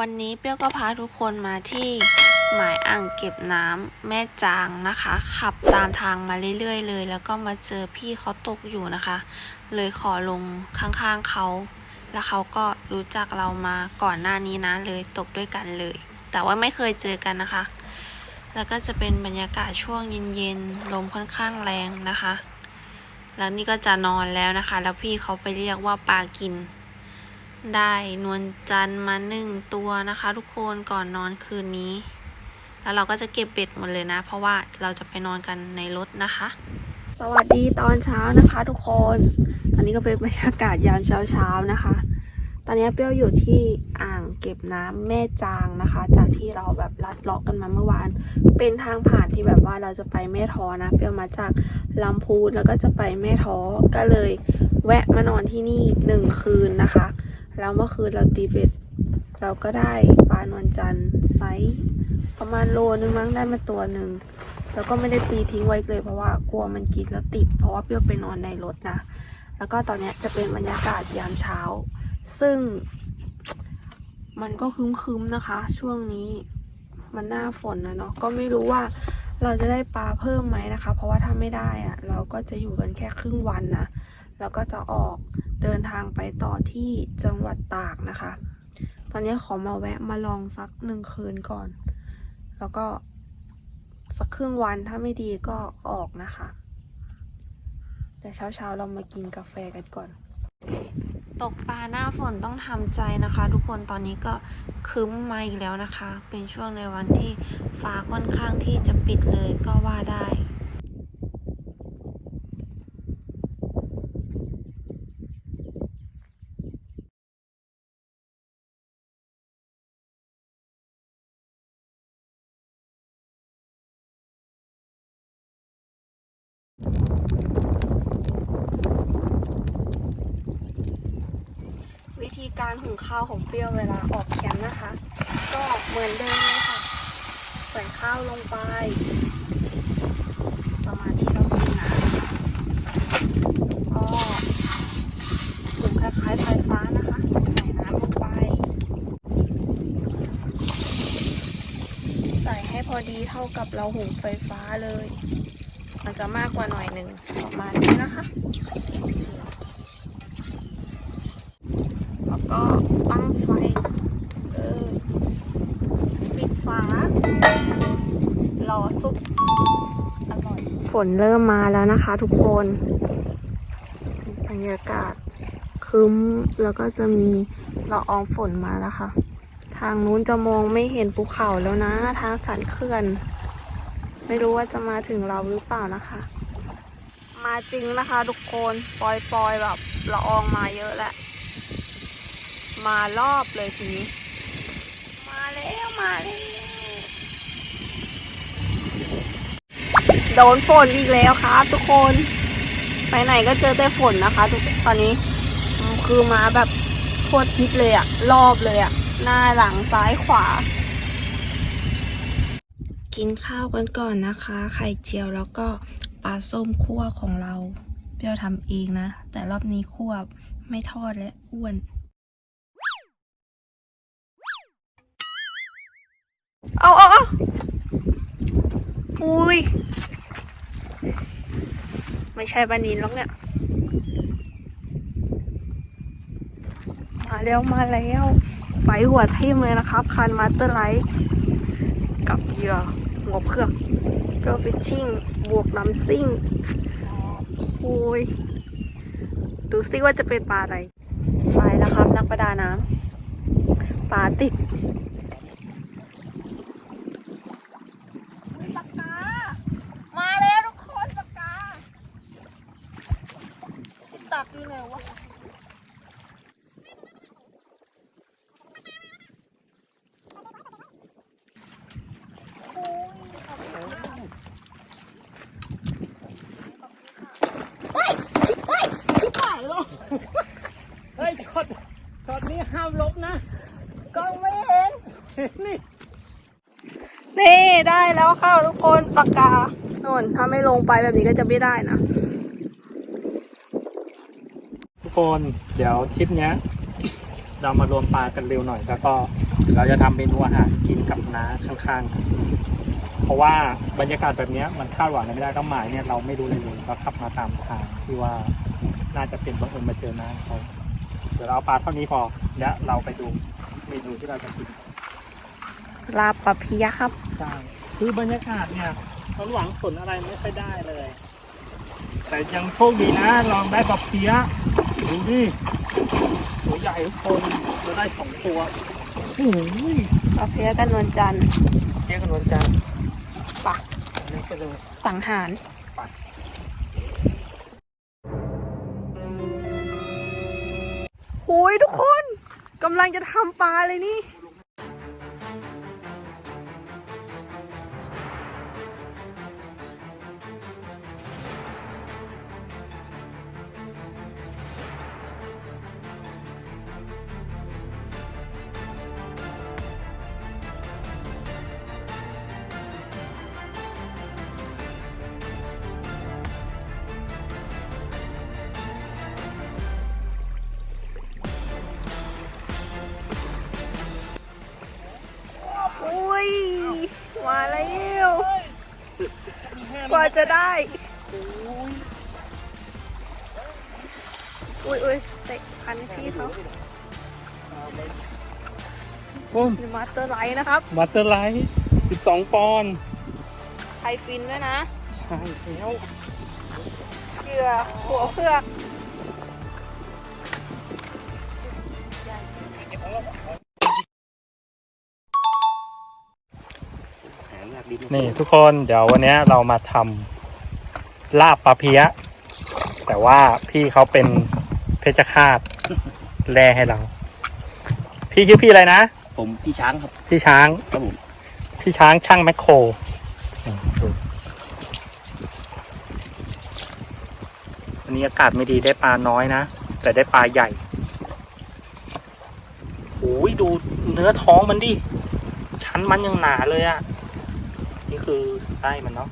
วันนี้เปรี้ยวก็พาทุกคนมาที่หมายอ่างเก็บน้ำแม่จางนะคะ ขับตามทางมาเรื่อยๆ เลย แล้วก็มาเจอพี่เขาตกอยู่นะคะ เลยขอลงข้างๆเขา แล้วเขาก็รู้จักเรามาก่อนหน้านี้นะเลยตกด้วยกันเลย แต่ว่าไม่เคยเจอกันนะคะ แล้วก็จะเป็นบรรยากาศช่วงเย็นๆลมค่อนข้างแรงนะคะ แล้วนี่ก็จะนอนแล้วนะคะ แล้วพี่เขาไปเรียกว่าปลากิน ได้นวลจันทร์มาหนึ่งตัวนะคะทุกคนก่อนนอนคืนนี้ แล้วเราก็จะเก็บเบ็ดหมดเลยนะ เพราะว่าเราจะไปนอนกันในรถนะคะ สวัสดีตอนเช้านะคะทุกคน ตอนนี้ก็เป็นบรรยากาศยามเช้าๆนะคะ ตอนนี้เปรี้ยวอยู่ที่อ่างเก็บน้ำแม่จางนะคะ จากที่เราแบบลัดเลาะกันมาเมื่อวาน เป็นทางผ่านที่แบบว่าเราจะไปแม่ท้อนะ เปรี้ยวมาจากลำพูนแล้วก็จะไปแม่ท้อก็เลย แวะมานอนที่นี่หนึ่งคืนนะคะ แล้วเมื่อคืนเราตีเบ็ด เราก็ได้ปลานวลจันทร์ไซส์ประมาณโลนึงมั้งได้มาตัวหนึ่งแล้วก็ไม่ได้ตีทิ้งไว้เลยเพราะว่ากลัวมันกินแล้วติด เพราะว่าเปรี้ยวไปนอนในรถนะ แล้วก็ตอนนี้จะเป็นบรรยากาศยามเช้า ซึ่ง มันก็คึมๆนะคะ ช่วงนี้มันหน้าฝนนะเนาะก็ไม่รู้ว่าเราจะได้ปลาเพิ่มไหมนะคะ เพราะว่าถ้าไม่ได้อะเราก็จะอยู่กันแค่ครึ่งวันนะแล้วก็จะออก เดินทางไปต่อที่จังหวัดตากนะคะ ตอนนี้ขอมาแวะมาลองสักหนึ่งคืนก่อน แล้วก็สักครึ่งวันถ้าไม่ดีก็ออกนะคะ แต่เช้าๆเรามากินกาแฟกันก่อน ตกปลาหน้าฝนต้องทำใจนะคะ ทุกคนตอนนี้ก็คืมมาอีกแล้วนะคะ เป็นช่วงในวันที่ฟ้าค่อนข้างที่จะปิดเลยก็ว่าได้ วิธี การหุงข้าวของเปรี้ยวเวลาออกแคมป์นะคะ ก็เหมือนเดิมเลยค่ะใส่ข้าวลงไป ประมาณที่เรากินนะก็หุงคล้ายๆไฟฟ้านะคะใส่น้ำลงไป ใส่ให้พอดีเท่ากับเราหุงไฟฟ้าเลย มันจะมากกว่าหน่อยหนึ่งประมาณนี้นะคะ ฝนเริ่มมาแล้วนะคะ ทุกคนบรรยากาศคึ้มแล้วก็จะมีละอองฝนมาแล้วค่ะ ทางนู้นจะมองไม่เห็นภูเขาแล้วนะ ทางสันเขื่อน ไม่รู้ว่าจะมาถึงเราหรือเปล่านะคะ มาจริงนะคะ ทุกคนปล่อยๆแบบละอองมาเยอะแล้วมารอบเลยทีนี้ มาแล้วมาแล้ว โดนฝนอีกแล้วครับทุกคน ไปไหนก็เจอแต่ฝนนะคะ ทุกตอนนี้ คือมาแบบทั่วทิศเลยอะรอบเลยอะหน้าหลังซ้ายขวา กินข้าวกันก่อนนะคะ ไข่เจียวแล้วก็ปลาส้มคั่วของเราเปรี้ยวทำเองนะ แต่รอบนี้คั่วไม่ทอดและอ้วนเอาเอาเอาอุ้ย ไม่ใช่ปลานินหรอกเนี่ย มาแล้วมาแล้วไฟหัวเทิ่มเลยนะครับคันมาสเตอร์ไลท์กับเหยื่อหัวเผือกเปรี้ยวฟิชชิ่งบวกน้ำซิ่งโอ้ยดูซิว่าจะเป็นปลาอะไรไปแล้วครับ นักประดาน้ำปลาติด ปากกา มาแล้วทุกคนปากกาตักอยู่ไหนวะที่ถ่ายหรอ เฮ้ยช็อตช็อตนี้ห้ามลบนะ กล้องไม่เห็น นี่ นี่ได้แล้วค่ะทุกคน ปากกาโน่นถ้าไม่ลงไปแบบนี้ก็จะไม่ได้นะ ทุกคนเดี๋ยวทริปเนี้ย เรามารวมปลากันเร็วหน่อย แล้วก็เราจะทำเมนูอาหารกินกับน้าข้างๆกันเพราะว่าบรรยากาศแบบเนี้ยมันคาดหวังอะไรไม่ได้ก็หมายเนี่ยเราไม่รู้เลยเลยก็ขับมาตามทางที่ว่าน่าจะเป็นบังเอิญมาเจอน้าเขาเดี๋ยวเราเอาปลาเท่านี้พอแล้วเราไปดูเมนูที่เราจะกินลาบปลาเพียครับใช่ คือบรรยากาศเนี่ยเราหวังผลอะไรไม่ค่อยได้เลย แต่ยังโชคดีนะลองได้ปลาเพี้ยดูดิตัวใหญ่ทุกคนเราได้สองตัวโอ้โหปลาเพียกันนวลจันทร์เรียกกันวันจันทร์ปะอันนี้ก็เลยสังหารไปโอ้ยทุกคนกำลังจะทำปลาเลยนี่ กว่าจะได้ อุ้ยอุ้ยเตะพันพี่เขาปุ้มมีมาสเตอร์ไลท์นะครับ มาเตอร์ไลท์12ปอนด์ไทยฟินด้วยนะ ใช่แล้วเกลือหัวเพือก นี่ทุกคนเดี๋ยววันนี้เรามาทำลาบปลาเพี้ย แต่ว่าพี่เขาเป็นเพชรฆาตแลให้เรา พี่ชื่อพี่อะไรนะ ผมพี่ช้างครับ พี่ช้างครับผมพี่ช้างช่างแมคโครอืมดูวันนี้อากาศไม่ดีได้ปลาน้อยนะ แต่ได้ปลาใหญ่โอ้ยดูเนื้อท้องมันดิ ชั้นมันยังหนาเลยอะ นี่คือไส้มันเนาะ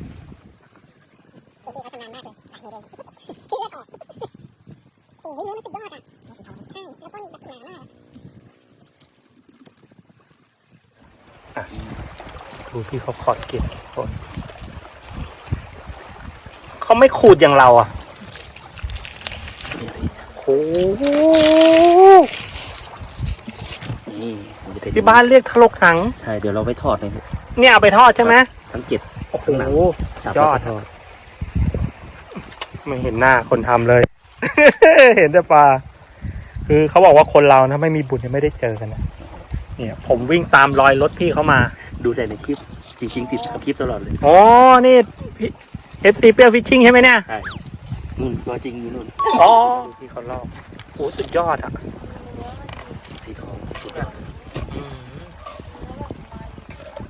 ดูพี่เขาขอดเกล็ดคนเขาไม่ขูดอย่างเราอะโอ้โหนี่ผมจะไปที่บ้านเรียกทะลกหนัง ใช่ เดี๋ยวเราไปทอดเลย เนี่ยเอาไปทอดใช่ไหม ทั้งเจ็ดโอ้โหสับยอดทอดไม่เห็นหน้าคนทำเลย เห็นแต่ปลาคือเขาบอกว่าคนเรานะไม่มีบุญยังไม่ได้เจอกันนะเนี่ย ผมวิ่งตามรอยรถพี่เขามา ดูแต่ในคลิปจริงๆติดคลิปตลอดเลยอ๋อนี่พี่เอฟซีเปียวฟิชชิ่งใช่ไหมเนี่ยใช่นู่นตัวจริงนู่นอ๋อพี่เขาลอกโอ้สุดยอดอะสีทองสุดยอด อืม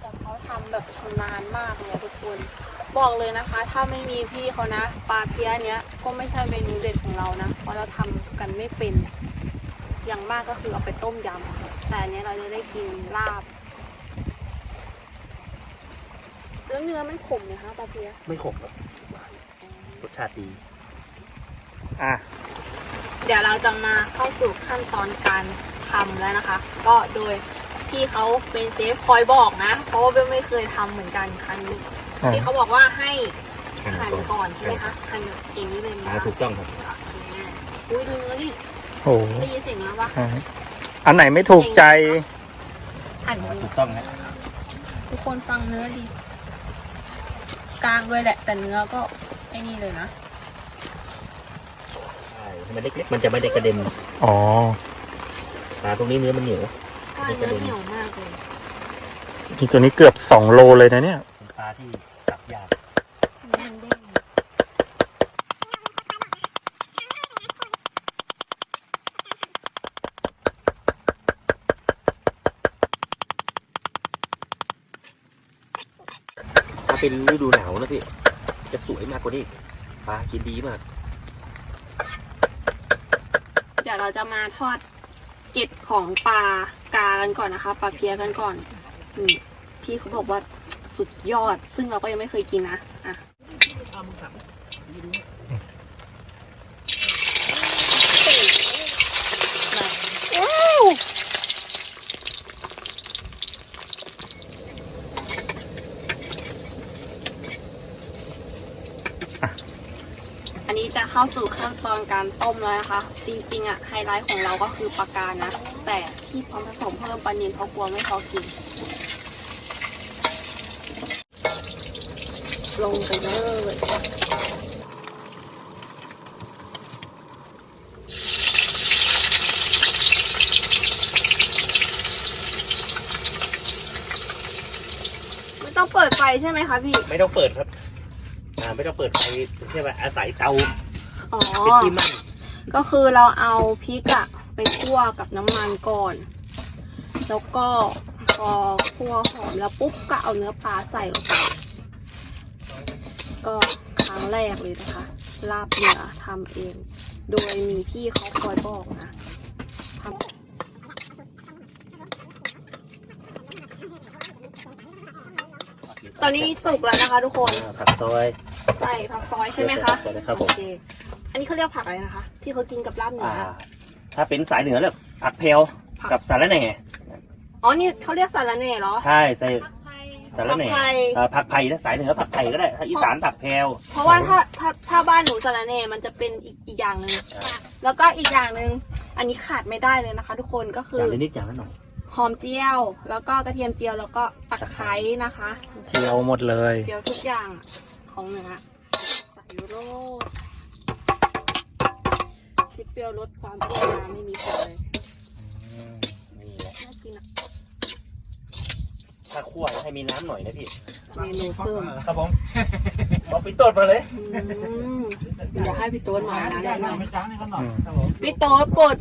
แต่เขาทำ แบบชำนาญมากเลยทุกคน บอกเลยนะคะ ถ้าไม่มีพี่เขานะปลาเพี้ยเนี้ยก็ไม่ใช่เมนูเด็ดของเรานะ เพราะเราทำกันไม่เป็น อย่างมากก็คือเอาไปต้มยำแต่อันเนี้ยเราจะได้กินลาบแล้วเนื้อมันขมนะคะปลาเพี้ยไม่ขมหรอกรสชาติดี อะ เดี๋ยวเราจะมาเข้าสู่ขั้นตอนการทำแล้วนะคะ ก็โดย พี่เขาเป็นเชฟคอยบอกนะเพราะว่าเบลไม่เคยทำเหมือนกันครั้งนี้อะพี่เขาบอกว่าให้หั่นหั่นก่อนก่อนใช่ไหมคะหั่นแบบเองนี่เลยนะอ่าถูกต้องครับอุ้ยดูเนื้อดิโอ้โหได้ยินเสียงแล้วปะอะอันไหนไม่ถูกใจหั่นอ่าดูถูกต้องนะทุกคนฟังเนื้อดิกลางด้วยแหละ แต่เนื้อก็ไอ้นี่เลยนะใช่มันเล็กๆมันจะไม่ได้กระเด็น อ๋อปลาตรงนี้เนื้อมันเหนียว ใช่เนื้อเหนียวมากเลยนี่ตัวนี้เกือบสองโลเลยนะเนี่ย เป็นปลาที่สับยากเนื้อมันเด้งถ้าเป็นฤดูหนาวนะพี่ จะสวยมากกว่านี้ปลากินดีมาก เดี๋ยวเราจะมาทอดเกล็ดของปลา กากันก่อนนะคะปลาเพียกันก่อนนี่พี่เขาบอกว่าสุดยอด ซึ่งเราก็ยังไม่เคยกินนะอะ อันนี้จะเข้าสู่ขั้นตอนการต้มแล้วนะคะ จริงๆอะไฮไลท์ของเราก็คือปลากานะ แต่ที่พร้อมผสมเพิ่มปลานิลเพราะกลัวไม่พอกิน ลงไปเลยไม่ต้องเปิดไฟใช่ไหมคะพี่ ไม่ต้องเปิดครับ ไม่ต้องเปิดไฟใช่ไหมอาศัยเตาอ๋อ เป็นที่มั่นก็คือเราเอาพริกอะไปคั่วกับน้ำมันก่อน แล้วก็พอคั่วหอมแล้วปุ๊บก็เอาเนื้อปลาใส่ลงไปก็ครั้งแรกเลยนะคะ ลาบเนื้อทำเอง โดยมีพี่เขาคอยบอกนะ ตอนนี้สุกแล้วนะคะทุกคน อ่าผักซอยใส่ผักซอยใช่ไหมคะใช่ครับผมโอเคอันนี้เขาเรียกผักอะไรนะคะ ที่เขากินกับลาบเนื้อ่าอถ้าเป็นสายเหนือแล้วผักเพลวผักกับสาระแหน่อ๋อนี่เขาเรียกสาระเน่เหรอ ใช่ใส่สาระแหน่ผักไผ่อ่าผักไผ่ถ้าสายเหนือผักไผ่ก็ได้ถ้าอีสานผักเพลวเพราะว่าถ้าถ้าถ้าบ้านหนูสาระเน่มันจะเป็นอีกอีกอย่างหนึ่งแล้วก็อีกอย่างหนึ่งอันนี้ขาดไม่ได้เลยนะคะ ทุกคนก็คืออย่างละนิดอย่างละหน่อย หอมเจียว แล้วก็กระเทียมเจียวแล้วก็ตะไคร้นะคะเคี่ยวหมดเลย เจียวทุกอย่างของเนื้อใส่โรดที่เปรี้ยวลดความเปรี้ยวมาไม่มีผลเลยนี่แหละน่ากินอะถ้าคั่วให้มีน้ำหน่อยนะพี่เมนูเพิ่มครับผมบอกปิดโต๊ดมาเลยอืมเดี๋ยวให้พี่โต๊ดมานะแนะนำอืมพี่โต๊ดโปรด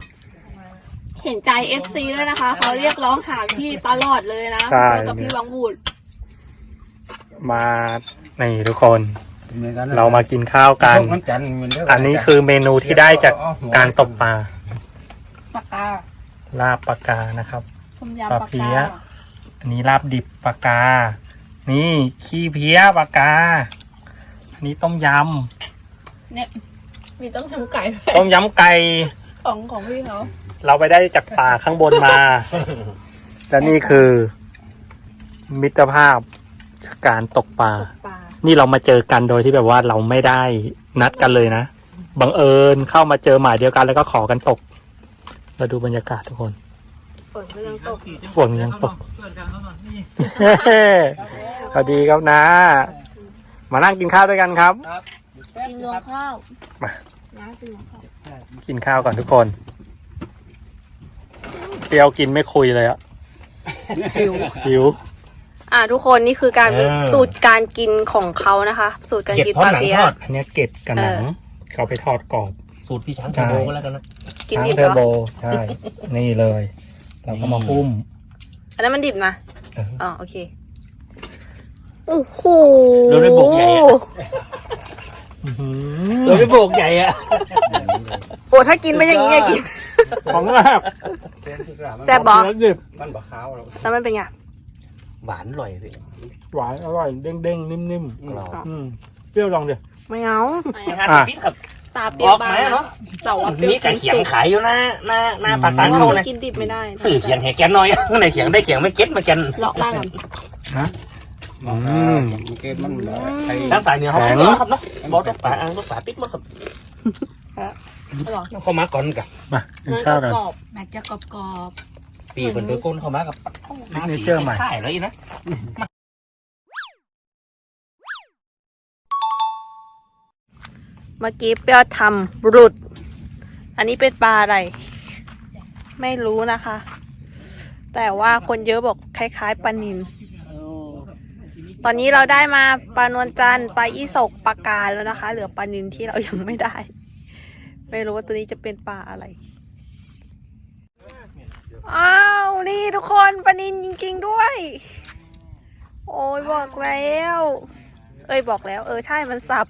เห็นใจ FC ด้วยนะคะ เขาเรียกร้องหาพี่ตลอดเลยนะพี่โต๊ดกับพี่วังบูดมานี่ทุกคนเรามากินข้าวกัน อันนี้คือเมนูที่ได้จากการตกปลาปากกาลาบปลากานะครับ ต้มปยำลาปากเพี้กาย อันนี้ลาบดิบปลากา นี่ขี้เพี้ยปลากา อันนี้ต้มยเนี่ยมีต้องทำไก่ด้วยำต้มยำไก่ของของพี่เขา เราไปได้จากป่าข้างบนมา และนี่คือ มิตรภาพจากการตกปลาตกปลานี่เรามาเจอกันโดยที่แบบว่าเราไม่ได้นัดกันเลยนะ บังเอิญเข้ามาเจอหมายเดียวกันแล้วก็ขอกันตก เราดูบรรยากาศทุกคน ฝนก็ยังตกฝนยังตก สวัสดีครับนะ มานั่งกินข้าวด้วยกันครับ กินรวมข้าวมา น้ากินรวมข้าว กินข้าวก่อนทุกคน เปรียวกินไม่คุยเลยอะหิวอ่าทุกคนนี่คือการเออ สูตรการกินของเขานะคะ สูตรการเก็บกินพร้อปมลาหนังเปี๊ยะทอดอันเนี้ยเกล็ดกับหนังเออ เขาไปทอดกรอบ สูตรพี่ช้างชาโบก็แล้วกันนะ กินทางดิบเทอเหรร์โบอใช่ นี่เลย เราก็มาหุ้ม อันนั้นมันดิบนะเอออ๋อโอเค โอ้โหเราได้โบกใหญ่อะอื้อหืเราอได้โบกใหญ่อะโอ้ถ้ากินไม่อย่างนี้อย่ากิน ของแรกแซ่บบอเนื้อดิบมันบะขาวแล้วมันเป็นไงหวานอร่อยพี่หวานอร่อยเด้งเด้งๆนิ่มกรอบๆอืมเปรี้ยวลองดิ ไม่เอางานอะพิษครับ ตาเปรี้ยวบางออกไหมเนอะ แต่ว่าเปรี้ยวมีไก่เขียงขายอยู่หน้าหน้าหน้าปากทาทางงเขาเข้าเลยกินดิบไม่ได้สื่อเขียงแห่แกนน้อยข้างในเขียงได้เขียงไม่เก็ตมากันเลาะบ้างกันอืม เกณฑ์มันแบบไอ้ทางสายเหนือเขาแข็งเยอะครับเนาะบอสต้องป่าอ่างต้องป่าปิดหมดครับอร่อย เข้ามาก่อนกับมากินมันข้าวกันกรอบๆมันจะกรอบกรอบปีคนเดือก้นเข้ามากับซิกเนเจอร์ใหม่ข่ายเลยนะๆเมื่อกี้เปรี้ยวทำบรุด อันนี้เป็นปลาอะไร ไม่รู้นะคะ แต่ว่าคนเยอะบอกคล้ายๆปลานิลตอนนี้เราได้มาปลานวลจันทร์ปลายี่สกปลากาแล้วนะคะ เหลือปลานิลที่เรายังไม่ได้ ไม่รู้ว่าตัวนี้จะเป็นปลาอะไร อ้าว นี่ทุกคนปลานินจริง ๆด้วย โอ้ยบอกแล้ว เอ้ยบอกแล้ว เออใช่มันสับ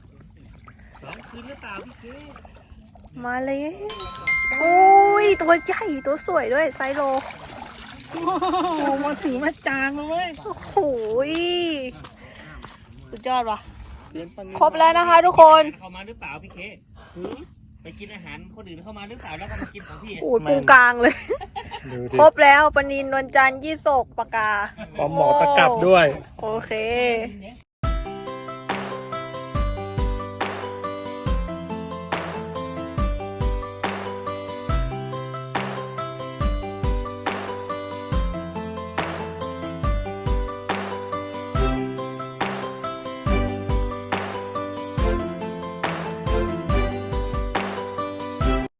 มาเลยโอ้ย ตัวใหญ่ตัวสวยด้วยไซโล โอ้มาถึงมาจางเลยโอ้โหยสุดยอดว่ะครบแล้วนะคะทุกคน เข้ามาหรือเปล่าพี่เค ไปกินอาหารคนอื่นเข้ามาหรือเปล่าแล้วก็มากินของพี่โอ้ยปูกลางเลย ดูดิครบแล้วปลานินนวลจันทร์ยี่สกปากกาพร้อมหมอตะกลับด้วย โอเค เนี่ย